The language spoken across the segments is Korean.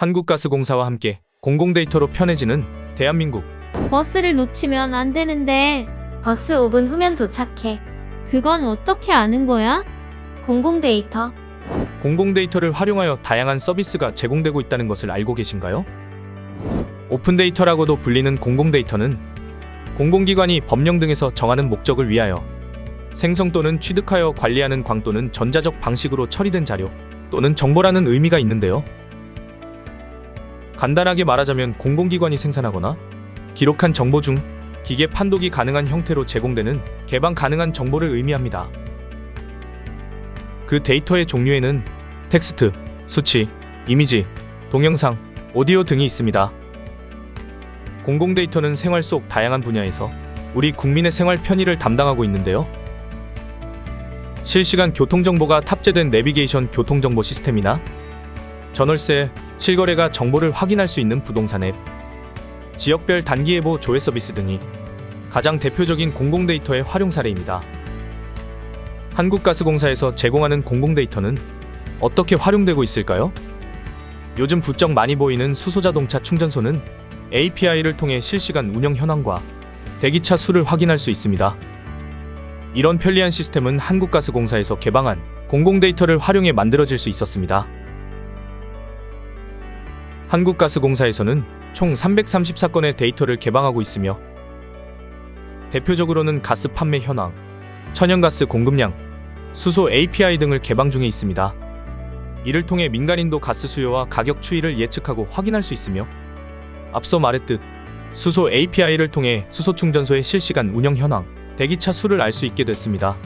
한국가스공사와 함께 공공데이터로 편해지는 대한민국. 버스를 놓치면 안 되는데 버스 5분 후면 도착해. 그건 어떻게 아는 거야? 공공데이터. 공공데이터를 활용하여 다양한 서비스가 제공되고 있다는 것을 알고 계신가요? 오픈데이터라고도 불리는 공공데이터는 공공기관이 법령 등에서 정하는 목적을 위하여 생성 또는 취득하여 관리하는 광 또는 전자적 방식으로 처리된 자료 또는 정보라는 의미가 있는데요. 간단하게 말하자면 공공기관이 생산하거나 기록한 정보 중 기계 판독이 가능한 형태로 제공되는 개방 가능한 정보를 의미합니다. 그 데이터의 종류에는 텍스트, 수치, 이미지, 동영상, 오디오 등이 있습니다. 공공 데이터는 생활 속 다양한 분야에서 우리 국민의 생활 편의를 담당하고 있는데요. 실시간 교통정보가 탑재된 내비게이션 교통정보 시스템이나 전월세, 실거래가 정보를 확인할 수 있는 부동산 앱, 지역별 단기 예보 조회 서비스 등이 가장 대표적인 공공 데이터의 활용 사례입니다. 한국가스공사에서 제공하는 공공 데이터는 어떻게 활용되고 있을까요? 요즘 부쩍 많이 보이는 수소자동차 충전소는 API를 통해 실시간 운영 현황과 대기차 수를 확인할 수 있습니다. 이런 편리한 시스템은 한국가스공사에서 개방한 공공 데이터를 활용해 만들어질 수 있었습니다. 한국가스공사에서는 총 334건의 데이터를 개방하고 있으며 대표적으로는 가스 판매 현황, 천연가스 공급량, 수소 API 등을 개방 중에 있습니다. 이를 통해 민간인도 가스 수요와 가격 추이를 예측하고 확인할 수 있으며 앞서 말했듯 수소 API를 통해 수소 충전소의 실시간 운영 현황, 대기차 수를 알 수 있게 됐습니다.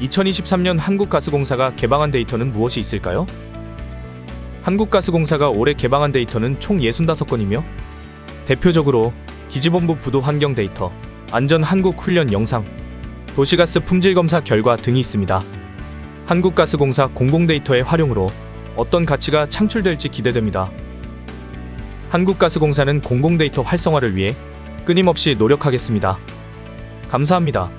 2023년 한국가스공사가 개방한 데이터는 무엇이 있을까요? 한국가스공사가 올해 개방한 데이터는 총 65건이며 대표적으로 기지본부 부도 환경 데이터, 안전 한국 훈련 영상, 도시가스 품질 검사 결과 등이 있습니다. 한국가스공사 공공 데이터의 활용으로 어떤 가치가 창출될지 기대됩니다. 한국가스공사는 공공 데이터 활성화를 위해 끊임없이 노력하겠습니다. 감사합니다.